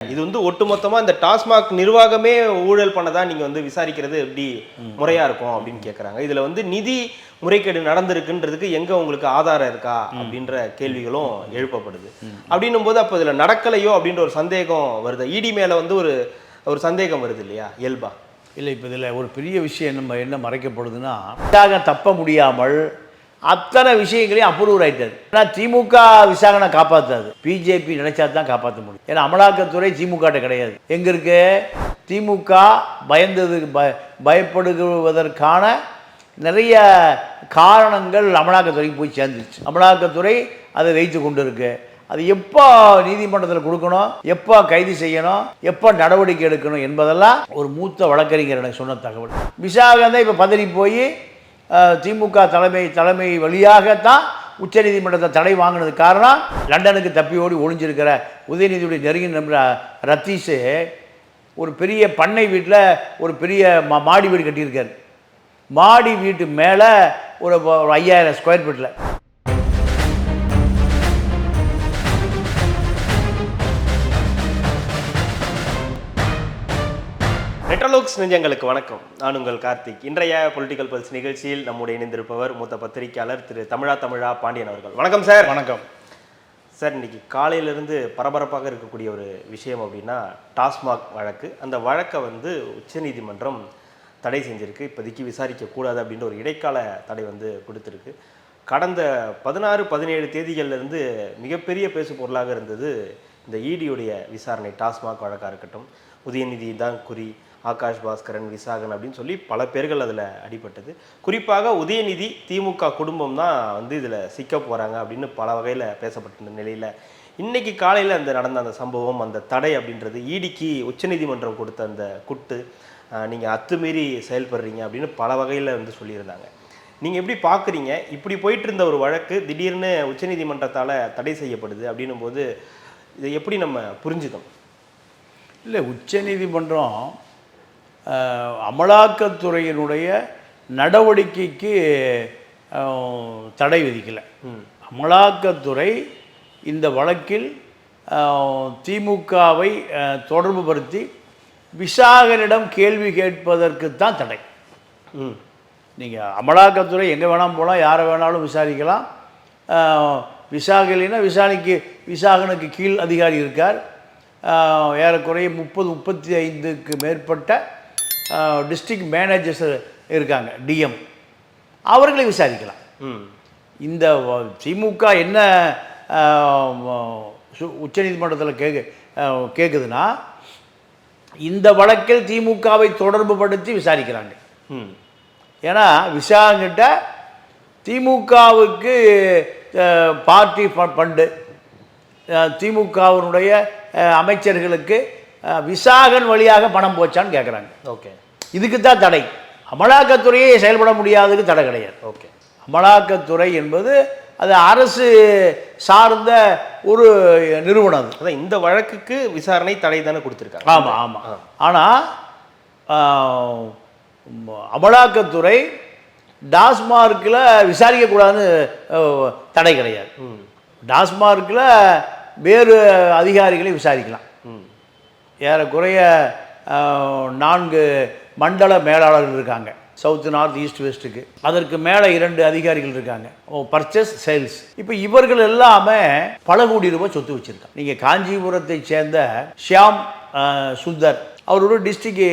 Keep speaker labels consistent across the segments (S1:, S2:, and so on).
S1: இது வந்து ஒட்டுமொத்தமா இந்த டாஸ்மாக் நிர்வாகமே ஊழல் பண்ணதா நீங்க வந்து விசாரிக்கிறது எப்படி முறையா இருக்கும் அப்படின்னு கேக்குறாங்க. இதுல வந்து நிதி முறைகேடு நடந்திருக்குன்றதுக்கு எங்க உங்களுக்கு ஆதாரம் இருக்கா அப்படின்ற கேள்விகளும் எழுப்பப்படுது. அப்படின்னும் போது அப்போ இதுல நடக்கலையோ அப்படின்ற ஒரு சந்தேகம் வருது. இடி மேல வந்து ஒரு ஒரு சந்தேகம் வருது இல்லையா? இயல்பா.
S2: இல்லை இப்போ இதில் ஒரு பெரிய விஷயம் நம்ம என்ன மறைக்கப்படுதுன்னா தப்ப முடியாமல் அத்தனை விஷயங்களையும் அப்ரூவ் ஆகிட்டாரு ஏன்னா திமுக விசாகனை காப்பாற்றாது பிஜேபி நினைச்சா தான் காப்பாற்ற முடியும். ஏன்னா அமலாக்கத்துறை திமுக கிடையாது. எங்க இருக்கு? திமுக பயந்தது பய பயப்படுவதற்கான நிறைய காரணங்கள் அமலாக்கத்துறைக்கு போய் சேர்ந்துருச்சு. அமலாக்கத்துறை அதை வைத்து கொண்டு இருக்கு அது எப்போ நீதிமன்றத்தில் கொடுக்கணும்? எப்போ கைது செய்யணும்? எப்போ நடவடிக்கை எடுக்கணும் என்பதெல்லாம் ஒரு மூத்த வழக்கறிஞர் எனக்கு சொன்ன தகவல். விசாகந்தான் இப்போ பதறி போய் திமுக தலைமை தலைமை வழியாகத்தான் உச்சநீதிமன்றத்தை தடை வாங்கினது காரணம் லண்டனுக்கு தப்பி ஓடி ஒழிஞ்சிருக்கிற உதயநிதியுடைய நெருங்கிய நண்பர் ரத்தீஷு ஒரு பெரிய பண்ணை வீட்டில் ஒரு பெரிய மா மாடி வீடு கட்டியிருக்காரு. மாடி வீட்டு மேலே ஒரு ஐயாயிரம் ஸ்கொயர் ஃபீட்டில்.
S1: ரெட்டலோக்ஸ் நெஞ்சங்களுக்கு வணக்கம். நான் உங்கள் கார்த்திக். இன்றைய பொலிட்டிக்கல் பல்ஸ் நிகழ்ச்சியில் நம்முடைய இணைந்திருப்பவர் மூத்த பத்திரிகையாளர் திரு தமிழா தமிழா பாண்டியன் அவர்கள். வணக்கம் சார்
S2: வணக்கம்.
S1: சார் இன்னைக்கு காலையிலிருந்து பரபரப்பாக இருக்கக்கூடிய ஒரு விஷயம் அப்படின்னா டாஸ்மாக் வழக்கு. அந்த வழக்கை வந்து உச்சநீதிமன்றம் தடை செஞ்சிருக்கு. இப்போதைக்கு விசாரிக்கக்கூடாது அப்படின்ற ஒரு இடைக்கால தடை வந்து கொடுத்துருக்கு. கடந்த பதினாறு பதினேழு தேதிகள்லேருந்து மிகப்பெரிய பேசு பொருளாக இருந்தது இந்த இடியுடைய விசாரணை டாஸ்மாக் வழக்காக இருக்கட்டும். உதயநிதி தான் குறி. ஆகாஷ் பாஸ்கரன் விசாகன் அப்படின்னு சொல்லி பல பேர்கள் அதில் அடிபட்டது. குறிப்பாக உதயநிதி திமுக குடும்பம் தான் வந்து இதில் சிக்க போகிறாங்க அப்படின்னு பல வகையில் பேசப்பட்டிருந்த நிலையில் இன்றைக்கி காலையில் அந்த நடந்த அந்த சம்பவம் அந்த தடை அப்படின்றது ஈடிக்கு உச்சநீதிமன்றம் கொடுத்த அந்த குட்டு நீங்கள் அத்துமீறி செயல்படுறீங்க அப்படின்னு பல வகையில் வந்து சொல்லியிருந்தாங்க. நீங்கள் எப்படி பார்க்குறீங்க இப்படி போயிட்டு இருந்த ஒரு வழக்கு திடீர்னு உச்சநீதிமன்றத்தால் தடை செய்யப்படுது அப்படின்னும் போது இதை எப்படி நம்ம புரிஞ்சுக்கணும்?
S2: இல்லை உச்சநீதிமன்றம் அமலாக்கத்துறையினுடைய நடவடிக்கைக்கு தடை விதிக்கலை. அமலாக்கத்துறை இந்த வழக்கில் திமுகவை அஹ், தொடர்புபடுத்தி விசாகனிடம் கேள்வி கேட்பதற்கு தான் தடை.
S1: ம்.
S2: நீங்கள் அமலாக்கத்துறை எங்கே வேணாலும் போகலாம் யாரை வேணாலும் விசாரிக்கலாம். ஆஹ், விசாகலைன்னா விசாரணைக்கு விசாகனுக்கு கீழ் அதிகாரி இருக்கார். ஏறக்குறைய முப்பது முப்பத்தி ஐந்துக்கு மேற்பட்ட டிஸ்ட்ரிக்ட் மேனேஜர்ஸ் இருக்காங்க டிஎம் அவர்களை விசாரிக்கலாம்.
S1: ம்.
S2: இந்த திமுக என்ன உச்சநீதிமன்றத்தில் கேட்கு கேட்குதுன்னா இந்த வழக்கில் திமுகவை தொடர்புபடுத்தி விசாரிக்கிறாங்க.
S1: ம்.
S2: ஏன்னா விசாரங்கிட்ட திமுகவுக்கு பார்ட்டி ஃபண்டு திமுகவினுடைய அமைச்சர்களுக்கு விசாகன் வழியாக பணம் போச்சான்னு கேட்குறாங்க
S1: ஓகே.
S2: இதுக்கு தான் தடை. அமலாக்கத்துறையே செயல்பட முடியாததுக்கு தடை கிடையாது.
S1: ஓகே.
S2: அமலாக்கத்துறை என்பது அது அரசு சார்ந்த ஒரு நிறுவனம் அது.
S1: இந்த வழக்குக்கு விசாரணை தடை தானே கொடுத்துருக்காங்க.
S2: ஆமாம் ஆமாம் ஆனால் அமலாக்கத்துறை டாஸ்மார்க்கில் விசாரிக்கக்கூடாதுன்னு தடை கிடையாது. டாஸ்மார்க்கில் வேறு அதிகாரிகளை விசாரிக்கலாம். ஏறக்குறைய நான்கு மண்டல மேலாளர்கள் இருக்காங்க. சவுத் நார்த் ஈஸ்ட் வெஸ்ட்டுக்கு. அதற்கு மேலே இரண்டு அதிகாரிகள் இருக்காங்க. Purchase sales. இப்போ இவர்கள் எல்லாமே பல கோடி ரூபாய் சொத்து வச்சுருக்காங்க. நீங்கள் காஞ்சிபுரத்தை சேர்ந்த ஷியாம் சுந்தர். அவர் ஒரு டிஸ்ட்ரிக்ட்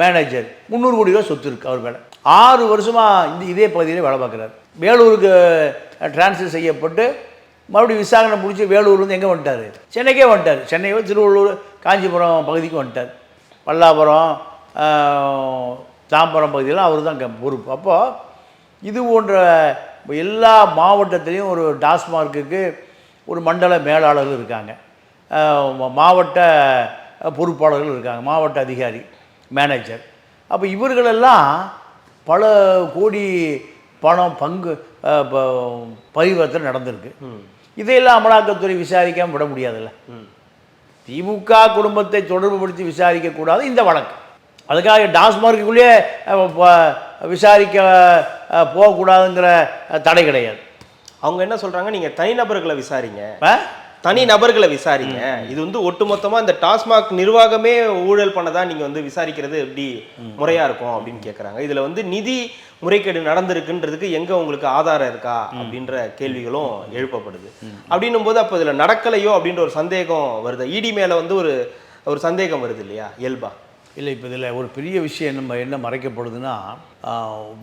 S2: மேனேஜர். முந்நூறு கோடி ரூபாய் சொத்து இருக்கு அவர் மேலே. ஆறு வருஷமாக இந்த இதே பகுதியில் வேலை பார்க்குறாரு. வேலூருக்கு டிரான்ஸ்ஃபர் செய்யப்பட்டு மறுபடியும் விசாரணை முடிச்சு வேலூர்லேருந்து எங்கே வந்துட்டார்? சென்னைக்கே வந்துட்டார். சென்னையோ திருவள்ளூர் காஞ்சிபுரம் பகுதிக்கு வந்துட்டார். பல்லாபுரம் தாம்பரம் பகுதியெல்லாம் அவர் தான் க- பொறுப்பு அப்போது இது போன்ற எல்லா மாவட்டத்திலையும் ஒரு டாஸ்மார்க்குக்கு ஒரு மண்டல மேலாளர்கள் இருக்காங்க. மாவட்ட பொறுப்பாளர்கள் இருக்காங்க மாவட்ட அதிகாரி மேனேஜர் அப்போ இவர்களெல்லாம் பல கோடி பணம் பங்கு பரிவர்த்தனை நடந்திருக்கு. இதையெல்லாம் அமலாக்கத்துறை விசாரிக்காமல் விட முடியாதுல்ல. திமுக குடும்பத்தை தொடர்புபடுத்தி விசாரிக்கக்கூடாது இந்த வழக்கு. அதுக்காக டாஸ்மார்க்குள்ளேயே விசாரிக்க போகக்கூடாதுங்கிற தடை கிடையாது.
S1: அவங்க என்ன சொல்றாங்க? நீங்க தனிநபர்களை விசாரிங்க? தனி நபர்களை விசாரிங்க. இது வந்து ஒட்டுமொத்தமா இந்த டாஸ்மாக் நிர்வாகமே ஊழல் பண்ணதா நீங்க வந்து விசாரிக்கிறது எப்படி முறையா இருக்கும் அப்படின்னு கேக்குறாங்க. இதுல வந்து நிதி முறைகேடு நடந்திருக்குன்றதுக்கு எங்க உங்களுக்கு ஆதாரம் இருக்கா அப்படின்ற கேள்விகளும் எழுப்பப்படுது. அப்படின்னும் போது அப்போ இதுல நடக்கலையோ அப்படின்ற ஒரு சந்தேகம் வருது. இடி மேல வந்து ஒரு ஒரு சந்தேகம் வருது இல்லையா? இயல்பா?
S2: இல்லை இப்போ இதில் ஒரு பெரிய விஷயம் நம்ம என்ன மறைக்கப்படுதுன்னா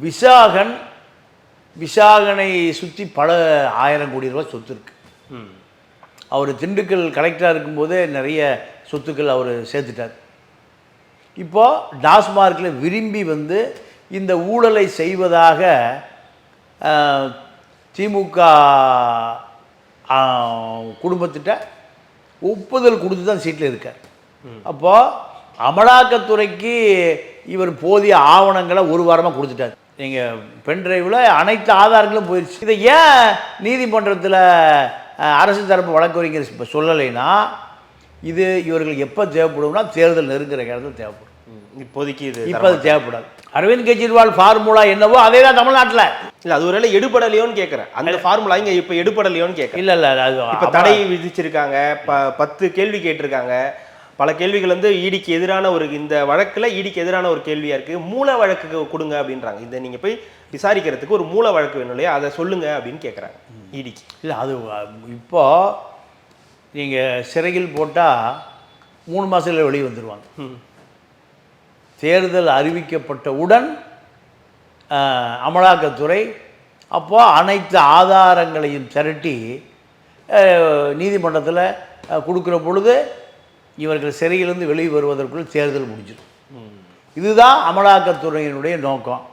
S2: விசாகன் விசாகனை சுற்றி பல ஆயிரம் கோடி ரூபாய் சொத்து இருக்கு.
S1: ம்.
S2: அவர் திண்டுக்கல் கலெக்டராக இருக்கும்போதே நிறைய சொத்துக்கள் அவர் சேர்த்துட்டார். இப்போ டாஸ்மார்க்கில் விரும்பி வந்து இந்த ஊழலை செய்வதாக திமுக குடும்பத்திட்ட ஒப்புதல் கொடுத்து தான் சீட்டில் இருக்கார் அப்போது அமலாக்கத்துறைக்கு இவர் போதிய ஆவணங்களை ஒரு வாரமாக கொடுத்துட்டார். நீங்கள் பென்ட்ரைவில் அனைத்து ஆதாரங்களும் போயிடுச்சு இதை ஏன் நீதிமன்றத்தில் அரசு தரப்பு வழக்கறிஞர் இப்போ சொல்லலைன்னா இது இவர்களுக்கு எப்போ தேவைப்படும்னா தேர்தல் நெருங்குற இடத்துல தேவைப்படும்.
S1: இப்போதைக்கு இது
S2: இப்போ அது தேவைப்படாது. அரவிந்த் கெஜ்ரிவால் ஃபார்முலா என்னவோ அதே தான் தமிழ்நாட்டில்.
S1: இல்ல அது ஒருவேளை எடுபடலையோன்னு கேக்குறேன். அந்த ஃபார்முலா இங்க இப்ப எடுபடலையோன்னு கேக்குறேன்.
S2: இல்லை இல்லை அது
S1: இப்ப தடை விதிச்சிருக்காங்க ப பத்து கேள்வி கேட்டிருக்காங்க. பல கேள்விகள் வந்து ஈடிக்கு எதிரான ஒரு இந்த வழக்குல ஈடிக்கு எதிரான ஒரு கேள்வியா இருக்கு. மூல வழக்கு கொடுங்க அப்படின்றாங்க. இதை நீங்க போய் விசாரிக்கிறதுக்கு ஒரு மூல வழக்கு வேணும் இல்லையா? அதை சொல்லுங்க அப்படின்னு கேக்குறாங்க ஈடிக்கு.
S2: இல்லை அது அஹ், இப்போ நீங்கள் சிறையில் போட்டால் மூணு மாதத்தில் வெளியே வந்துடுவாங்க. தேர்தல் அறிவிக்கப்பட்டவுடன் அஹ், அமலாக்கத்துறை அப்போ அனைத்து ஆதாரங்களையும் திரட்டி நீதிமன்றத்தில் கொடுக்குற பொழுது இவர்கள் சிறையிலிருந்து வெளியே வருவதற்குள் தேர்தல் முடிஞ்சிடும். இதுதான் அமலாக்கத்துறையினுடைய நோக்கம்.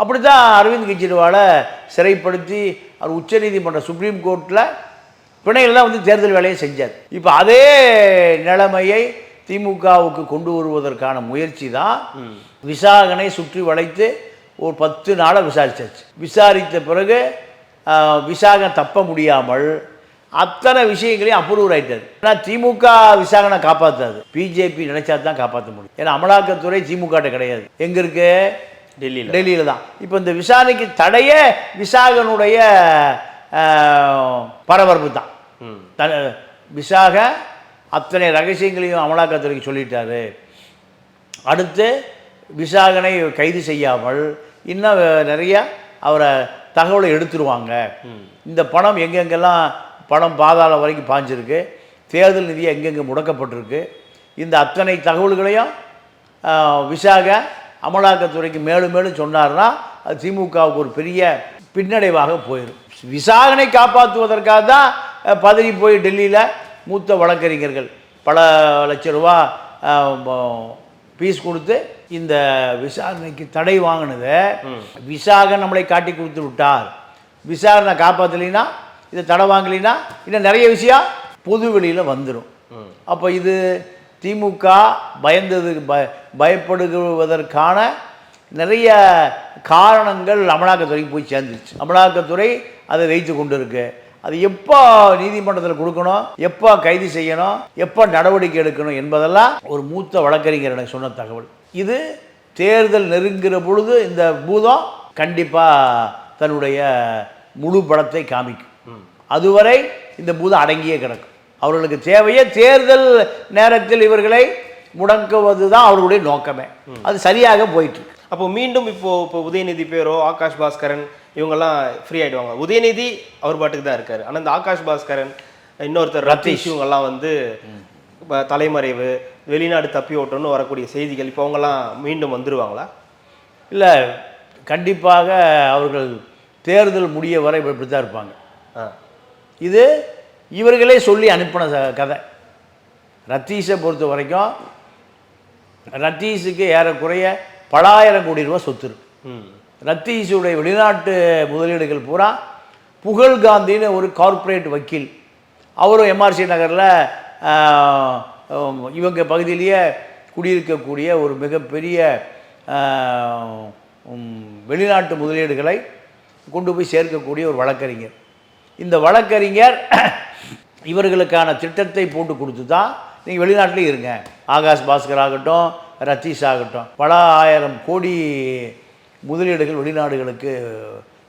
S2: அப்படி தான் அரவிந்த் கெஜ்ரிவாலை சிறைப்படுத்தி அவர் உச்சநீதிமன்ற சுப்ரீம் கோர்ட்டில் பிணையில் தான் வந்து தேர்தல் வேலையை செஞ்சார். இப்போ அதே நிலைமையை திமுகவுக்கு கொண்டு வருவதற்கான முயற்சி தான் விசாகனை சுற்றி வளைத்து ஒரு பத்து நாளை விசாரிச்சாச்சு. விசாரித்த பிறகு விசாகம் தப்ப முடியாமல் அத்தனை விஷயங்களையும் அப்ரூவ் ஆயிட்டாரு. ஏன்னா திமுக விசாகனை காப்பாற்றாது பிஜேபி நினைச்சா தான் காப்பாற்ற முடியும். ஏன்னா அமலாக்கத்துறை திமுக கிடையாது. எங்க இருக்கு?
S1: டெல்லியில.
S2: டெல்லியில் தான். இப்போ இந்த விசாரணைக்கு தடையே விசாகனுடைய பரபரப்பு தான். த விசாக அத்தனை ரகசியங்களையும் அமலாக்கத்துறைக்கு சொல்லிட்டாரு. அடுத்து விசாகனை கைது செய்யாமல் இன்னும் நிறைய அவரை தகவலை எடுத்துருவாங்க. இந்த பணம் எங்கெங்கெல்லாம் பணம் பாதாளம் வரைக்கும் பாஞ்சிருக்கு. தேர்தல் நிதி எங்கெங்கே முடக்கப்பட்டிருக்கு. இந்த அத்தனை தகவல்களையும் விசாக அமலாக்கத்துறைக்கு மேலும் மேலும் சொன்னார்னா அது திமுகவுக்கு ஒரு பெரிய பின்னடைவாக போயிடும் விசாகனை காப்பாற்றுவதற்காக தான் பதறி போய் டெல்லியில் மூத்த வழக்கறிஞர்கள் பல லட்ச ரூபா ஃபீஸ் கொடுத்து இந்த விசாரணைக்கு தடை வாங்கினதை விசாக நம்மளை காட்டி கொடுத்து விட்டார். விசாரணை காப்பாற்றலைன்னா இதை தடை வாங்கலைன்னா இன்னும் நிறைய விஷயம் பொது வெளியில் வந்துடும் அப்போ இது திமுக பயந்தது பய பயப்படுவதற்கான நிறைய காரணங்கள் அமலாக்கத்துறைக்கு போய் சேர்ந்துருச்சு. அமலாக்கத்துறை அதை வைத்து கொண்டு இருக்கு அது எப்போ நீதிமன்றத்தில் கொடுக்கணும் எப்போ கைது செய்யணும் எப்போ நடவடிக்கை எடுக்கணும் என்பதெல்லாம் ஒரு மூத்த வழக்கறிஞர் எனக்கு சொன்ன தகவல். இது தேர்தல் நெருங்குகிற பொழுது இந்த பூதம் கண்டிப்பாக தன்னுடைய முழு பலத்தை காமிக்கும். அதுவரை இந்த பூதம் அடங்கியே கிடக்கும். அவர்களுக்கு தேவையே தேர்தல் நேரத்தில் இவர்களை முடக்குவது தான் அவர்களுடைய நோக்கமே. அது சரியாக போயிட்டு இருக்கு
S1: அப்போ மீண்டும் இப்போ இப்போ உதயநிதி பேரோ ஆகாஷ் பாஸ்கரன் இவங்கெல்லாம் ஃப்ரீ ஆயிடுவாங்க. உதயநிதி அவர் பாட்டுக்கு தான் இருக்காரு. ஆனா இந்த ஆகாஷ் பாஸ்கரன் இன்னொருத்தர் ரத்தீஷ். இவங்கெல்லாம் வந்து தலைமறைவு வெளிநாடு தப்பி ஓட்டணும்னு வரக்கூடிய செய்திகள் இப்போ அவங்கெல்லாம் மீண்டும் வந்துருவாங்களா?
S2: இல்லை கண்டிப்பாக அவர்கள் தேர்தல் முடிய வரை இப்படி தான் இருப்பாங்க இது இவர்களே சொல்லி அனுப்பின கதை. ரத்தீஷை பொறுத்த வரைக்கும் ரத்தீஷுக்கு ஏறக்குறைய பலாயிரம் கோடி ரூபா சொத்து இருக்கு.
S1: ம்.
S2: ரத்தீஷுடைய வெளிநாட்டு முதலீடுகள் பூரா புகழ் காந்தின்னு ஒரு கார்ப்பரேட் வக்கீல். அவரும் எம்ஆர்சி நகரில் இவங்க பகுதியிலேயே குடியிருக்கக்கூடிய ஒரு மிகப்பெரிய வெளிநாட்டு முதலீடுகளை கொண்டு போய் சேர்க்கக்கூடிய ஒரு வழக்கறிஞர். இந்த வழக்கறிஞர் இவர்களுக்கான திட்டத்தை போட்டு கொடுத்து தான் நீங்கள் வெளிநாட்டிலே இருங்க. ஆகாஷ் பாஸ்கர் ஆகட்டும் ரத்தீஷ் ஆகட்டும் பல ஆயிரம் கோடி முதலீடுகள் வெளிநாடுகளுக்கு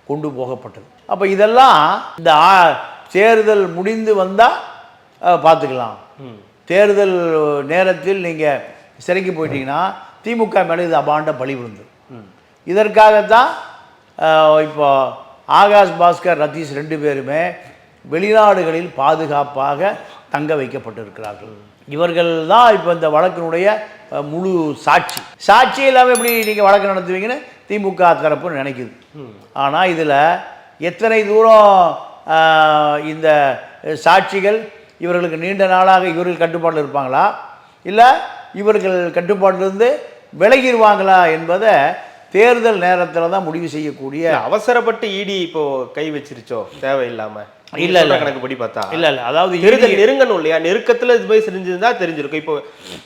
S2: கொண்டு போகப்பட்டது. அப்போ இதெல்லாம் இந்த ஆ- தேர்தல் முடிந்து வந்தால் பார்த்துக்கலாம் தேர்தல் நேரத்தில் நீங்கள் சிறைக்கு போயிட்டீங்கன்னா திமுக மேலே இது அபாண்ட பழி விழுந்து இதற்காகத்தான் இப்போ ஆகாஷ் பாஸ்கர் ரதீஷ் ரெண்டு பேருமே வெளிநாடுகளில் பாதுகாப்பாக தங்க வைக்கப்பட்டிருக்கிறார்கள். இவர்கள் தான் இப்போ இந்த வழக்கினுடைய முழு சாட்சி. சாட்சி இல்லாமல் எப்படி நீங்கள் வழக்கு நடத்துவீங்கன்னு திமுக தரப்பு நினைக்குது. ஆனால் இதில் எத்தனை தூரம் இந்த சாட்சிகள் இவர்களுக்கு நீண்ட நாளாக இவர்கள் கட்டுப்பாட்டில் இருப்பாங்களா? இல்லை இவர்கள் கட்டுப்பாட்டிலிருந்து விலகிடுவாங்களா என்பதை தேர்தல் நேரத்தில் தான் முடிவு செய்யக்கூடிய
S1: அவசரப்பட்டு இடி இப்போ கை வச்சிருச்சோ? தேவையில்லாம.
S2: இல்ல,
S1: இல்ல. கணக்கு படி பார்த்தா.
S2: இல்லை இல்லை. அதாவது
S1: தேர்தல் நெருங்கணும் இல்லையா? நெருக்கத்துல இது போய் செஞ்சிருந்தா தெரிஞ்சிருக்கும். இப்போ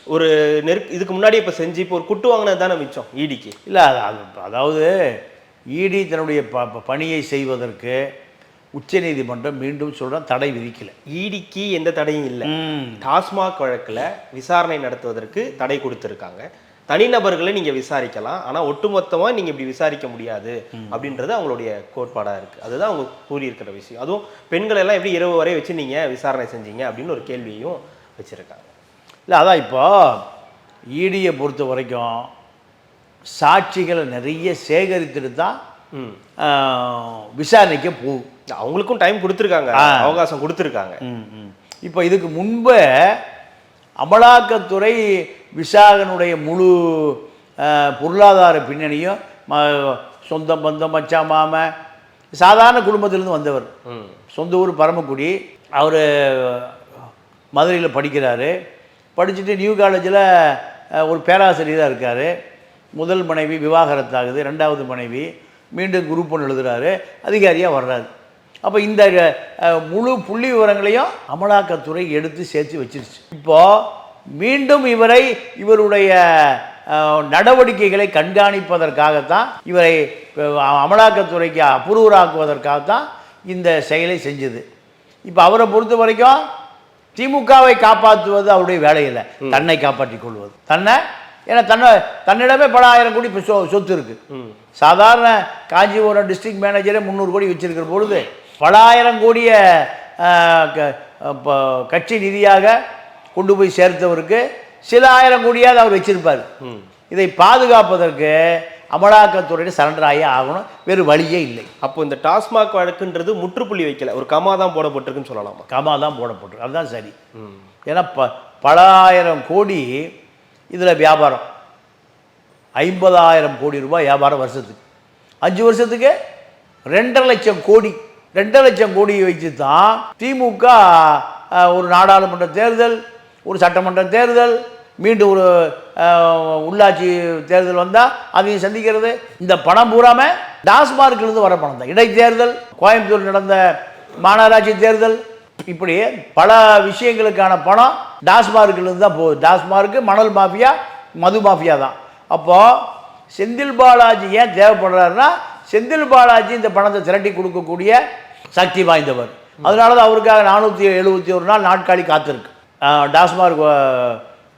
S1: ஒரு நெருக் இதுக்கு முன்னாடி இப்ப செஞ்சு இப்போ ஒரு குட்டு வாங்கினது தானே மிச்சம் ஈடிக்கு
S2: இல்லை அது அது அதாவது இடி தன்னுடைய ப பணியை செய்வதற்கு உச்சநீதிமன்றம் மீண்டும் சொல்கிறேன் தடை விதிக்கல.
S1: ஈடிக்கு எந்த தடையும் இல்லை. டாஸ்மாக் வழக்குல விசாரணை நடத்துவதற்கு தடை கொடுத்திருக்காங்க. தனிநபர்களை நீங்க விசாரிக்கலாம். ஆனா ஒட்டுமொத்தமா நீங்க இப்படி விசாரிக்க முடியாது அப்படின்றது அவங்களுடைய கோட்பாடா இருக்கு. அதுதான் அவங்க கூறியிருக்கிற விஷயம். அதுவும் பெண்களை எல்லாம் எப்படி இரவு வரை வச்சு நீங்க விசாரணை செஞ்சீங்க அப்படின்னு ஒரு கேள்வியும் வச்சிருக்காங்க.
S2: இல்லை அதான் இப்போ ஈடியை பொறுத்த வரைக்கும் சாட்சிகளை நிறைய சேகரித்துட்டு தான் விசாரணைக்கு போகும்
S1: அவங்களுக்கும் டைம் கொடுத்துருக்காங்க. அவகாசம் கொடுத்துருக்காங்க.
S2: இப்போ இதுக்கு முன்பே அமலாக்கத்துறை விசாகனுடைய முழு பொருளாதார பின்னணியும் ம- சொந்த பந்தம் மச்சான் மாமன் சாதாரண குடும்பத்திலேருந்து வந்தவர். சொந்த ஊர் பரமக்குடி. அவர் மதுரையில் படிக்கிறாரு. படிச்சுட்டு நியூ காலேஜில் ஒரு பேராசிரியராக இருக்கார். முதல் மனைவி விவாகரத்தாகுது ரெண்டாவது மனைவி. மீண்டும் குரூப் ஒன்று எழுதுறாரு அதிகாரியாக வர்றாரு. அப்போ இந்த முழு புள்ளி விவரங்களையும் அமலாக்கத்துறை எடுத்து சேர்த்து வச்சிருச்சு. இப்போது மீண்டும் இவரை இவருடைய நடவடிக்கைகளை கண்காணிப்பதற்காகத்தான் இவரை அமலாக்கத்துறைக்கு அப்ரூவராக்குவதற்காகத்தான் இந்த செயலை செஞ்சது. இப்போ அவரை பொறுத்த வரைக்கும் திமுகவை காப்பாற்றுவது அவருடைய வேலையில்லை. தன்னை காப்பாற்றிக் கொள்வது. தன்னை ஏன்னா தன்னை தன்னிடமே பல ஆயிரம் கோடி இப்போ சொ சொத்து இருக்கு.
S1: ம்.
S2: சாதாரண காஞ்சிபுரம் டிஸ்ட்ரிக்ட் மேனேஜரே முந்நூறு கோடி வச்சிருக்கிற பொழுது பல ஆயிரம் கோடிய கட்சி நிதியாக கொண்டு போய் சேர்த்தவருக்கு சில ஆயிரம் கோடியாவது அவர் வச்சிருப்பார். இதை பாதுகாப்பதற்கு அமலாக்கத்துறையிட சரண்டர் ஆகி ஆகணும். வேறு வழியே இல்லை.
S1: அப்போ இந்த டாஸ்மாக் வழக்குன்றது முற்றுப்புள்ளி வைக்கல. ஒரு கமா தான் போடப்பட்டிருக்குன்னு சொல்லலாமா?
S2: கமா தான் போடப்பட்டிருக்கு. அதுதான் சரி. ஏன்னா ப பல ஆயிரம் கோடி இதில் வியாபாரம். ஐம்பதாயிரம் கோடி ரூபாய் வியாபாரம் வருஷத்துக்கு. அஞ்சு வருஷத்துக்கு ரெண்டரை லட்சம் கோடி ரெண்டரை லட்சம் கோடி வச்சு தான் திமுக ஒரு நாடாளுமன்ற தேர்தல் ஒரு சட்டமன்ற தேர்தல் மீண்டும் ஒரு உள்ளாட்சி தேர்தல் வந்தால் அதையும் சந்திக்கிறது. இந்த பணம் பூராம டாஸ்மார்க்கிலிருந்து வர பணம் தான். இடைத்தேர்தல் கோயம்புத்தூர் நடந்த மாநகராட்சி தேர்தல் இப்படி பல விஷயங்களுக்கான பணம் டாஸ்மார்க்கிலிருந்து தான் போகுது. டாஸ்மார்க்கு மணல் மாஃபியா மது மாஃபியா தான். அப்போது செந்தில் பாலாஜி ஏன் தேவைப்படுறாருன்னா செந்தில் பாலாஜி இந்த பணத்தை திரட்டி கொடுக்கக்கூடிய சக்தி வாய்ந்தவர். அதனால தான் அவருக்காக நானூற்றி எழுபத்தி ஒரு நாள் நாட்காலி காத்திருக்கு. டாஸ்மார்க்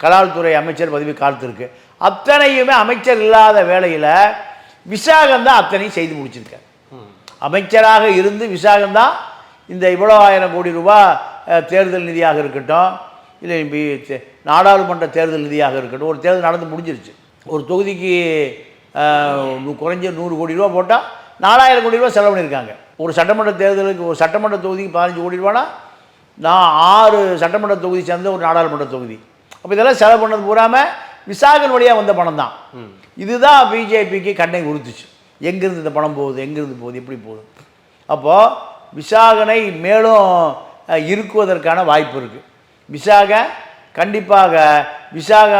S2: கலால்துறை அமைச்சர் பதவி காத்திருக்கு. அத்தனையுமே அமைச்சர் இல்லாத வேலையில் விசாகம் தான் அத்தனையும் செய்து முடிச்சிருக்கார். அமைச்சராக இருந்து விசாகம் தான் இந்த இவ்வளோ ஆயிரம் கோடி ரூபா தேர்தல் நிதியாக இருக்கட்டும் இல்லை நாடாளுமன்ற தேர்தல் நிதியாக இருக்கட்டும் ஒரு தேர்தல் நடந்து முடிஞ்சிருச்சு. ஒரு தொகுதிக்கு குறைஞ்ச நூறு கோடி ரூபா போட்டால் நாலாயிரம் கோடி ரூபா செலவு பண்ணியிருக்காங்க. ஒரு சட்டமன்ற தேர்தலுக்கு ஒரு சட்டமன்ற தொகுதிக்கு பதினஞ்சு கோடி ரூபானா நான் ஆறு சட்டமன்ற தொகுதி சேர்ந்த ஒரு நாடாளுமன்ற தொகுதி. அப்போ இதெல்லாம் செலவு பண்ணது பூராமல் விசாகன் வழியாக வந்த பணம் தான். இதுதான் பிஜேபிக்கு கண்ணை உறுத்துச்சு. எங்கேருந்து இந்த பணம் போகுது எங்கேருந்து போகுது எப்படி போகுது? அப்போது விசாகனை மேலும் இருக்குவதற்கான வாய்ப்பு இருக்குது விசாக கண்டிப்பாக விசாக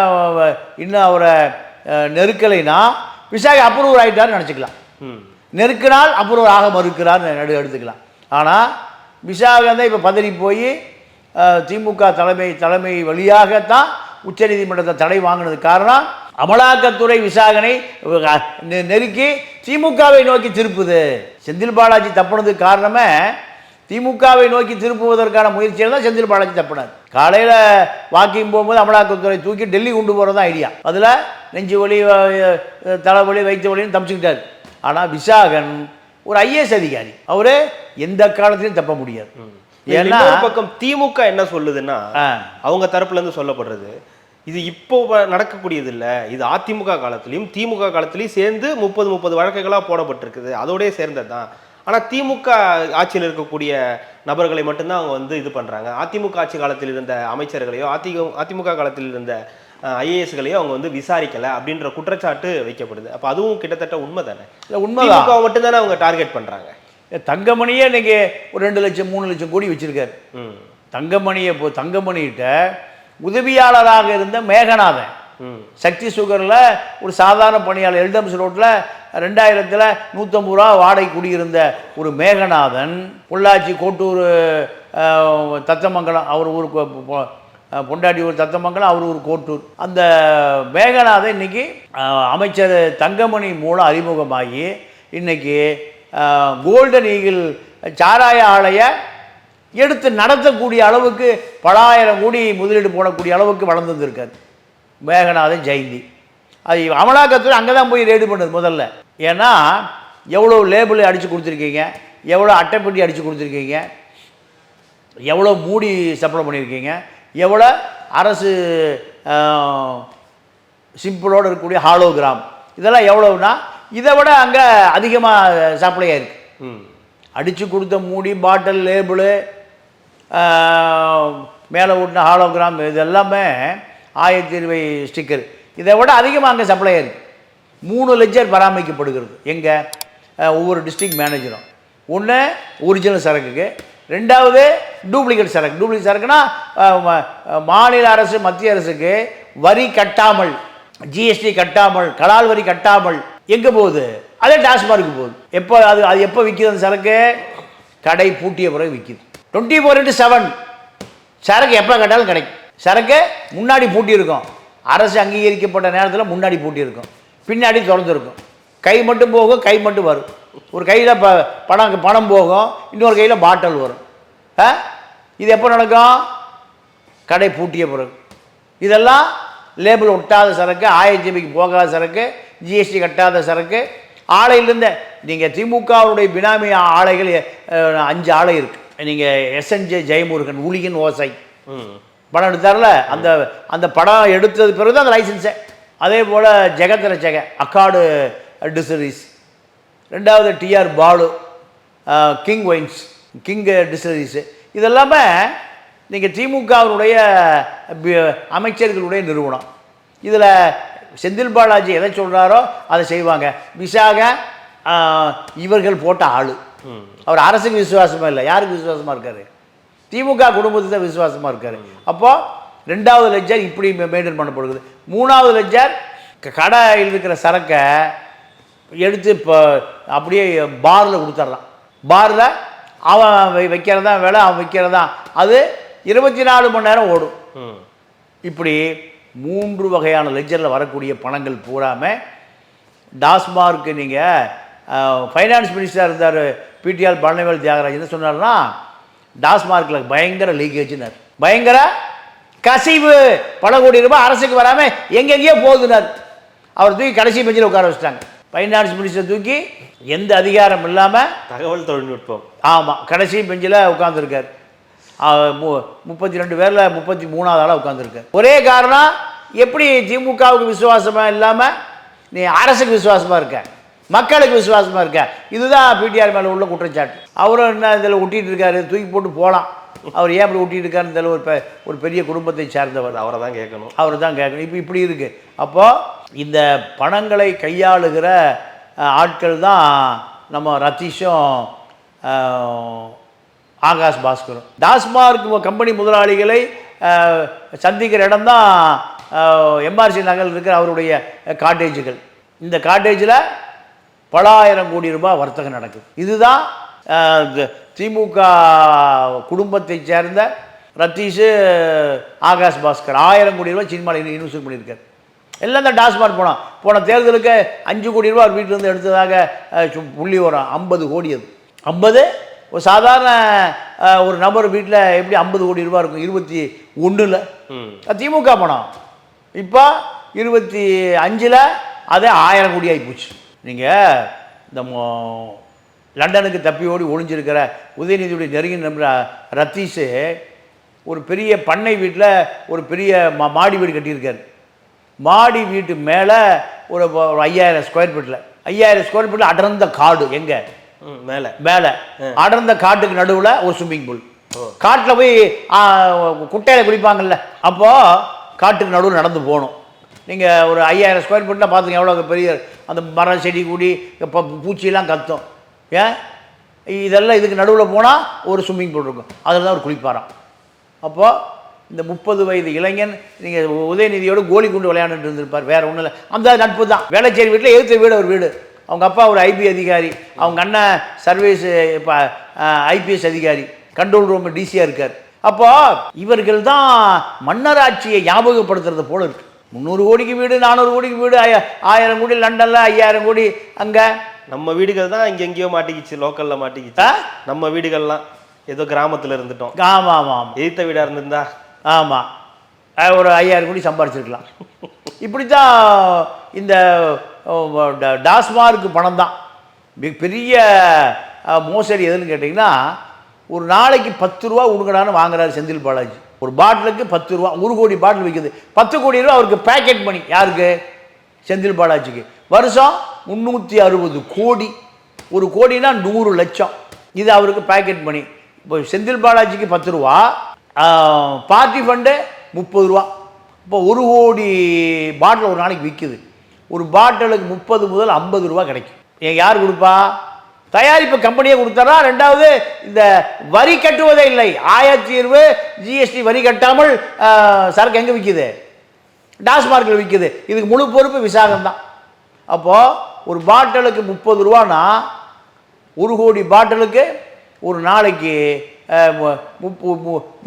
S2: இன்னும் அவரை நெருக்கலைனா விசாக அப்ரூவ் ஆகிட்டாருன்னு நினச்சிக்கலாம். நெருக்கினால் அப்புறம் ஆக மறுக்கிறார் நடு எடுத்துக்கலாம். ஆனால் விசாகம் தான் இப்போ பதறி போய் திமுக தலைமை தலைமை வழியாகத்தான் உச்சநீதிமன்றத்தை தடை வாங்கினது காரணம் அமலாக்கத்துறை விசாகனை நெருக்கி திமுகவை நோக்கி திருப்புது. செந்தில் பாலாஜி தப்புனதுக்கு காரணமே திமுகவை நோக்கி திருப்புவதற்கான முயற்சியில் தான் செந்தில் பாலாஜி தப்புனார். காலையில் வாக்கிங் போகும்போது அமலாக்கத்துறை தூக்கி டெல்லி கொண்டு போகிறது தான் ஐடியா. அதில் நெஞ்சு வலி தலைவலி வைத்த வலின்னு தப்பிச்சுக்கிட்டார். ஆனால் விசாகன் ஒரு ஐஏஎஸ் அதிகாரி. அவர் எந்த காலத்திலையும் தப்ப முடியாது.
S1: ஏன்னா பக்கம் திமுக என்ன சொல்லுதுன்னா அவங்க தரப்புல இருந்து சொல்லப்படுறது இது இப்போ நடக்கக்கூடியது இல்ல இது அதிமுக காலத்திலயும் திமுக காலத்திலயும் சேர்ந்து முப்பது முப்பது வழக்குகளா போடப்பட்டிருக்குது. அதோடய சேர்ந்தது தான் ஆனா திமுக ஆட்சியில் இருக்கக்கூடிய நபர்களை மட்டும்தான் அவங்க வந்து இது பண்றாங்க. அதிமுக ஆட்சி காலத்தில் இருந்த அமைச்சர்களையோ அதிக அதிமுக காலத்தில் இருந்த ஐஏஎஸ்களையோ அவங்க வந்து விசாரிக்கல அப்படின்ற குற்றச்சாட்டு வைக்கப்படுது. அப்ப அதுவும் கிட்டத்தட்ட உண்மை தானே?
S2: இல்ல, உண்மைதான்.
S1: திமுக மட்டும்தானே அவங்க டார்கெட் பண்றாங்க.
S2: தங்கமணியே இன்னைக்கு ஒரு ரெண்டு லட்சம் மூணு லட்சம் கோடி வச்சிருக்காரு. தங்கமணியை போ தங்கமணிகிட்ட உதவியாளராக இருந்த மேகநாதன். சக்தி சுகரில் ஒரு சாதாரண பணியாளர் எல்டம்ஸ் ரோட்டில் ரெண்டாயிரத்தில் நூற்றம்பது ரூபா வாடகை குடியிருந்த ஒரு மேகநாதன் பொள்ளாச்சி கோட்டூர் தத்தமங்கலம் அவர் ஊர் கொ- பொ- அஹ், பொண்டாட்டி ஊர் தத்தமங்கலம் அவர் ஊர் கோட்டூர். அந்த மேகநாதன் இன்னைக்கு அமைச்சர் தங்கமணி மூலம் அறிமுகமாகி இன்னைக்கு கோல்டன் ஈகிள் சாராய ஆலையை எடுத்து நடத்தக்கூடிய அளவுக்கு பலாயிரம் கோடி முதலீடு போடக்கூடிய அளவுக்கு வளர்ந்து வந்திருக்காரு மேகநாதன் ஜெயந்தி. அது அமலாக்கத்துறை அங்கே தான் போய் ரெய்டு பண்ணுது முதல்ல. ஏன்னா எவ்வளோ லேபிள் அடித்து கொடுத்துருக்கீங்க எவ்வளோ அட்டைப்பெட்டி அடித்து கொடுத்துருக்கீங்க எவ்வளோ மூடி சப்ளை பண்ணியிருக்கீங்க எவ்வளோ? அரசு சிம்பிளோடு இருக்கக்கூடிய ஹாலோகிராம். இதெல்லாம் எவ்வளோன்னா இதை விட அங்கே அதிகமாக சப்ளை ஆயிருக்கு அடித்து கொடுத்த மூடி பாட்டில் லேபிளு மேலே ஓட்டின ஹாலோகிராம் இது எல்லாமே ஆயிரத்தி இருபது ஸ்டிக்கர். இதை விட அதிகமாக அங்கே சப்ளை ஆயிருக்கு மூணு லெஜர் பராமரிக்கப்படுகிறது. எங்கே? ஒவ்வொரு டிஸ்ட்ரிக்ட் மேனேஜரும். ஒன்று ஒரிஜினல் சரக்குக்கு ரெண்டாவது டூப்ளிகேட் சரக்கு. டூப்ளிகேட் சரக்குனா மாநில அரசு மத்திய அரசுக்கு வரி கட்டாமல் ஜிஎஸ்டி கட்டாமல் கலால் வரி கட்டாமல் எங்கே போகுது? அதே டாஸ்மார்க்கு போகுது. எப்போ அது அது எப்போ விற்கிது அந்த சரக்கு? கடை பூட்டிய பிறகு விற்கிது டுவெண்ட்டி ஃபோர் இன்ட்டு செவன் சரக்கு எப்போ கேட்டாலும் கிடைக்கும். சரக்கு முன்னாடி பூட்டி இருக்கும் அரசு அங்கீகரிக்கப்பட்ட நேரத்தில் முன்னாடி பூட்டி இருக்கும் பின்னாடி திறந்துருக்கும். கை மட்டும் போகும் கை மட்டும் வரும். ஒரு கையில் ப பணம் பணம் போகும் இன்னொரு கையில் பாட்டில் வரும். ஆ? இது எப்போ நடக்கும்? கடை பூட்டிய பிறகு. இதெல்லாம் லேபிள் ஒட்டாத சரக்கு ஆயிரஜிபிக்கு போகாத சரக்கு ஜிஎஸ்டி கட்டாத சரக்கு. ஆலையிலிருந்த நீங்கள் திமுகவுடைய பினாமி ஆலைகள் அஞ்சு ஆலை இருக்குது நீங்கள் எஸ்என்ஜே ஜெயமுருகன் உலியின் ஓசை. படம் எடுத்தார்ல? அந்த அந்த படம் எடுத்தது பிறகு தான் அந்த லைசன்ஸே அதே போல் ஜெகத் ரச்சக அக்காடு டிஸ்டரிஸ் ரெண்டாவது TR Baalu king wines king distilleries இதெல்லாமே நீங்கள் திமுகவினுடைய அமைச்சர்களுடைய நிறுவனம். இதில் செந்தில் பாலாஜி எதை சொல்கிறாரோ அதை செய்வாங்க. விசாக இவர்கள் போட்ட ஆள். அவர் அரசுக்கு விசுவாசமா இல்லை யாருக்கு விசுவாசமா இருக்காரு? திமுக குடும்பத்துக்கு தான் விசுவாசமா இருக்காரு. அப்போ ரெண்டாவது லெஜர் இப்படி மெயின்டைன் பண்ணப்படுகிறது மூணாவது லெஜர் கடையில் இருக்கிற சரக்கை எடுத்து இப்போ அப்படியே பாரில் கொடுத்துட்றான் பாரில் அவன் வைக்கிறதா வேலை அவன் வைக்கிறதா. அது இருபத்தி நாலு மணி நேரம் ஓடும். இப்படி மூன்று வகையான லெஜரில் வரக்கூடிய பணங்கள் பூராமே டாஸ்மார்க்கு நீங்கள் ஃபைனான்ஸ் மினிஸ்டர் இருந்தார் பிடிஆர் பழனிவேல் தியாகராஜ் என்ன சொன்னார்னா டாஸ்மார்க்கில் பயங்கர லீக்கேஜ்னார் பயங்கர கசிவு. பல கோடி ரூபாய் அரசுக்கு வராமல் எங்கெங்கேயோ போகுதுனார் அவர் தூக்கி கடைசி பெஞ்சில் உட்கார வச்சுட்டாங்க. ஃபைனான்ஸ் மினிஸ்டர் தூக்கி எந்த அதிகாரம் இல்லாமல்
S1: தகவல் தொழில்நுட்பம்.
S2: ஆமாம் கடைசி பெஞ்சில் உட்காந்துருக்கார் முப்பத்தி ரெண்டு பேரில் முப்பத்தி மூணாவது ஆளாக உட்காந்துருக்கார் ஒரே காரணம் எப்படி திமுகவுக்கு விசுவாசமாக இல்லாமல் நீ அரசுக்கு விசுவாசமாக இருக்க? மக்களுக்கு விசுவாசமாக இருக்க? இதுதான் பிடிஆர் மேலே உள்ள குற்றச்சாட்டு. அவரும் என்ன இதில் ஒட்டிட்டு இருக்காரு தூக்கி போட்டு போகலாம் அவர் ஏன் இப்படி ஒட்டிட்டு இருக்காருன்னு தெரியல ஒரு ஒரு பெரிய குடும்பத்தை சேர்ந்தவர்?
S1: அவரை தான் கேட்கணும்.
S2: அவர் தான் கேட்கணும். இப்போ இப்படி இருக்குது அப்போது இந்த பணங்களை கையாளுகிற ஆட்கள் தான் நம்ம ரத்தீஷும் ஆகாஷ் பாஸ்கரும். டாஸ்மார்க் கம்பெனி முதலாளிகளை சந்திக்கிற இடம் தான் எம்ஆர்சி நகரில் இருக்கிற அவருடைய காட்டேஜுகள். இந்த காட்டேஜில் பலாயிரம் கோடி ரூபாய் வர்த்தகம் நடக்குது. இதுதான் திமுக குடும்பத்தை சேர்ந்த ரத்தீஷு ஆகாஷ் பாஸ்கர். ஆயிரம் கோடி ரூபாய் சினிமாவில் இன்வெஸ்ட் பண்ணியிருக்காரு. எல்லாம் இந்த டாஸ்மார்க் போனோம் போன தேர்தலுக்கு அஞ்சு கோடி ரூபாய் வீட்டிலேருந்து எடுத்ததாக புள்ளி வரும் ஐம்பது கோடி அது. ஐம்பது? ஒரு சாதாரண ஒரு நபர் வீட்டில் எப்படி ஐம்பது கோடி ரூபாய் இருக்கும்? இருபத்தி ஒன்றில் திமுக பணம். இப்போ இருபத்தி அஞ்சில் அதே ஆயிரம் கோடி ஆகி போச்சு நீங்கள் இந்த லண்டனுக்கு தப்பி ஓடி ஒளிஞ்சிருக்கிற உதயநிதியுடைய நெருங்கிய நண்பர் ரத்தீஷு ஒரு பெரிய பண்ணை வீட்டில் ஒரு பெரிய மா மாடி வீடு கட்டியிருக்காரு. மாடி வீட்டு மேலே ஒரு ஐயாயிரம் ஸ்கொயர் ஃபீட்டில் ஐயாயிரம் ஸ்கொயர் ஃபீட்டில் அடர்ந்த காடு எங்கே?
S1: மேலே.
S2: மேலே. அடர்ந்த காட்டுக்கு நடுவில் ஒரு ஸ்விம்மிங் பூல் காட்டில் போய் குட்டையில் குளிப்பாங்கல்ல. அப்போது காட்டுக்கு நடுவில் நடந்து போகணும் நீங்கள் ஒரு ஐயாயிரம் ஸ்கொயர் ஃபீட்னா பார்த்துங்க எவ்வளோ பெரிய அந்த மரம் செடி கொடி இப்போ பூச்சியெல்லாம் கத்தும். ஏன்? இதெல்லாம் இதுக்கு நடுவில் போனால் ஒரு ஸ்விம்மிங் பூல் இருக்கும். அதில் தான் ஒரு குளிப்பாராம். அப்போது இந்த முப்பது வயது இளைஞன் நீங்கள் உதயநிதியோடு கோலி குண்டு விளையாண்டுட்டு இருந்திருப்பார். வேறு ஒன்றும் இல்லை. அந்த நட்பு தான். வேளச்சேரி வீட்டில் எழுத்து வீடு ஒரு வீடு. அவங்க அப்பா ஒரு ஐபி அதிகாரி. அவங்க அண்ணன் சர்வீஸ் இப்போ ஐபிஎஸ் அதிகாரி. கண்ட்ரோல் ரூம் டிசியாக இருக்கார். அப்போ இவர்கள் தான் மன்னராட்சியை ஞாபகப்படுத்துறது போல இருக்கு. முந்நூறு கோடிக்கு வீடு நானூறு கோடிக்கு வீடு ஆயிரம் கோடி லண்டனில் ஐயாயிரம் கோடி அங்கே.
S1: நம்ம வீடுகள் தான் இங்க எங்கேயோ மாட்டிக்கிச்சு. லோக்கல்ல மாட்டிக்கிச்சு? நம்ம வீடுகள்லாம் ஏதோ கிராமத்துல இருந்துட்டோம்.
S2: ஆமாம் ஆமாம் ஆமாம்
S1: எதிர்த்த வீடா இருந்திருந்தா?
S2: ஆமாம் ஒரு ஐயாயிரம் கோடி சம்பாரிச்சிருக்கலாம். இப்படி தான் இந்த அஹ், ட- டாஸ்மார்க் பணம் தான் அஹ், மோசடி எதுன்னு கேட்டிங்கன்னா ஒரு நாளைக்கு பத்து ரூபா உடுங்கடான்னு வாங்குறாரு செந்தில் பாலாஜி. ஒரு பாட்டிலுக்கு பத்து ரூபா ஒரு கோடி பாட்டில் விற்குது பத்து கோடி ரூபா அவருக்கு பேக்கெட் மணி யாருக்கு? செந்தில் பாலாஜிக்கு. வருஷம் முந்நூற்றி அறுபது கோடி. ஒரு கோடினா நூறு லட்சம். இது அவருக்கு பேக்கெட் மணி இப்போ செந்தில் பாலாஜிக்கு பத்து ரூபா பார்ட்டி ஃபண்டு முப்பது ரூபா. இப்போ ஒரு கோடி பாட்டில் ஒரு நாளைக்கு விற்குது ஒரு பாட்டிலுக்கு முப்பது முதல் ஐம்பது ரூபா கிடைக்கும். ஏன் யார் கொடுப்பா? தயாரிப்பு கம்பெனியை கொடுத்தாரா ரெண்டாவது இந்த வரி கட்டுவதே இல்லை. ஆயத்தீர்வு ஜிஎஸ்டி வரி கட்டாமல் சரக்கு எங்கே விற்குது டாஸ்மார்க்கில் விற்குது இதுக்கு முழு பொறுப்பு விசாகம் தான் அப்போது ஒரு பாட்டிலுக்கு முப்பது ரூபானா? ஒரு கோடி பாட்டிலுக்கு ஒரு நாளைக்கு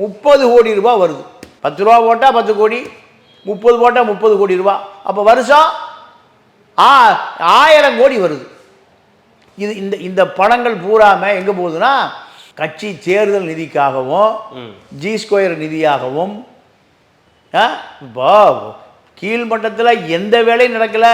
S2: முப்பது கோடி ரூபாய் வருது. பத்து ரூபா போட்டால் பத்து கோடி முப்பது போட்டால் முப்பது கோடி ரூபா. அப்போ வருஷம் ஆ ஆயிரம் கோடி வருது. இது இந்த இந்த பணங்கள் பூராம எங்கே போகுதுன்னா கட்சி தேர்தல் நிதிக்காகவும் ஜி ஸ்கொயர் நிதியாகவும் இப்போ கீழ்மட்டத்தில் எந்த வேலையும் நடக்கலை.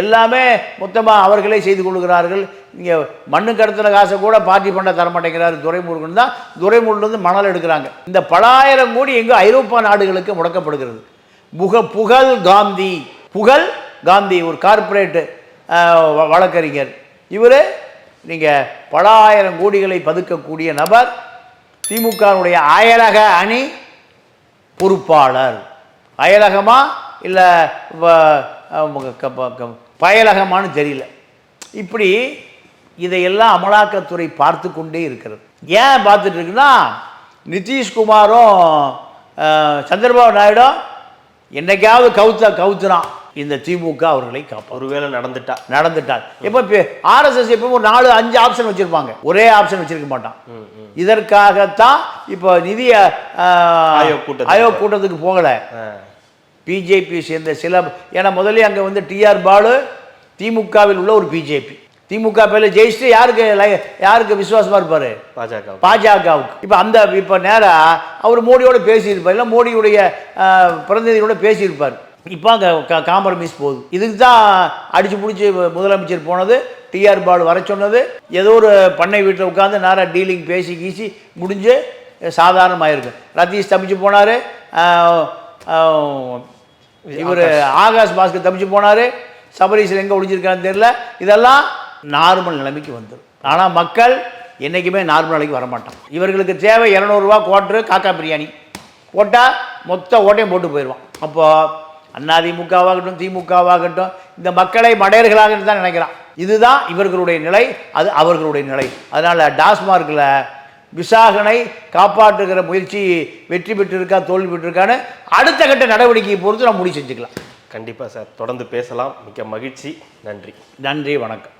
S2: எல்லாமே மொத்தமாக அவர்களே செய்து கொள்கிறார்கள். இங்கே மண்ணு கடத்தின காசை கூட பார்ட்டி பண்ண தர மாட்டேங்கிறாரு துரைமுருகன் தான். துரைமுருகன் மணல் எடுக்கிறாங்க. இந்த பலாயிரம் கோடி எங்கே ஐரோப்பா நாடுகளுக்கு முடக்கப்படுகிறது. புக புகழ் காந்தி. புகழ் காந்தி ஒரு கார்ப்பரேட்டு வழக்கறிஞர். இவர் நீங்கள் பலாயிரம் கோடிகளை பதுக்கக்கூடிய நபர். திமுகவுடைய அயலக அணி பொறுப்பாளர். அயலகமாக இல்லை பயலகமான்னு தெரியல. இப்படி இதையெல்லாம் அமலாக்கத்துறை பார்த்து கொண்டே இருக்கிறது. ஏன் பார்த்துட்டு இருக்குன்னா நிதிஷ்குமாரும் சந்திரபாபு நாயுடும் என்னைக்காவது கவுத்த கவுத்துறான். இந்த திமுக அவர்களை காப்பாற்றும்
S1: ஒருவேளை நடந்துட்டா.
S2: நடந்துட்டார் இப்போ ஆர்எஸ்எஸ் எப்போ ஒரு நாலு அஞ்சு ஆப்ஷன் வச்சிருப்பாங்க. ஒரே ஆப்ஷன் வச்சிருக்க மாட்டான். இதற்காகத்தான் இப்போ நிதி
S1: ஆயோக் கூட்டத்துக்கு
S2: போகலை. பிஜேபி சேர்ந்த சில ஏன்னா முதல்ல அங்கே வந்து டிஆர் பாலு திமுகவில் உள்ள ஒரு பிஜேபி திமுக பேர்ல ஜெயிச்சுட்டு யாருக்கு யாருக்கு விசுவாசமா இருப்பாரு?
S1: பாஜக
S2: பாஜகவுக்கு. இப்போ அந்த இப்போ நேரா அவர் மோடியோட பேசியிருப்பார் இல்லை மோடியுடைய பிரதிநிதியோட பேசியிருப்பார். இப்போ அங்கே காம்ப்ரமைஸ் போகுது. இதுக்கு தான் அடிச்சு பிடிச்சி முதலமைச்சர் போனது டிஆர் பாலு வர சொன்னது. ஏதோ ஒரு பண்ணை வீட்டில் உட்காந்து நேராக டீலிங் பேசி கீசி முடிஞ்சு சாதாரணமாயிருக்கு. ரத்தீஷ் தப்பிச்சு போனார். இவர் ஆகாஷ். பாஸ்கர் தப்பிச்சு போனார். சபரீஷன் எங்கே ஒளிஞ்சிருக்கான்னு தெரியல. இதெல்லாம் நார்மல் நிலைமைக்கு வந்துடும் ஆனால் மக்கள் என்றைக்குமே நார்மல் நிலைக்கு வரமாட்டான் இவர்களுக்கு தேவை இரநூறுவா குவாட்ரு காக்கா பிரியாணி. போட்டால் மொத்த ஓட்டையும் போட்டு போயிடுவான். அப்போது அதிமுகவாகட்டும் திமுகவாகட்டும் இந்த மக்களை மடையர்களாக தான் நினைக்கிறான். இதுதான் இவர்களுடைய நிலை அது அவர்களுடைய நிலை. அதனால் டாஸ்மார்க்கில் விசாகனை காப்பாற்றுகிற முயற்சி வெற்றி பெற்றிருக்கா தோல்வி பெற்றிருக்கான்னு அடுத்த கட்ட நடவடிக்கையை பொறுத்து நம்ம முடிவு செஞ்சுக்கலாம்.
S1: கண்டிப்பா சார். தொடர்ந்து பேசலாம். மிக்க மகிழ்ச்சி. நன்றி.
S2: நன்றி வணக்கம்.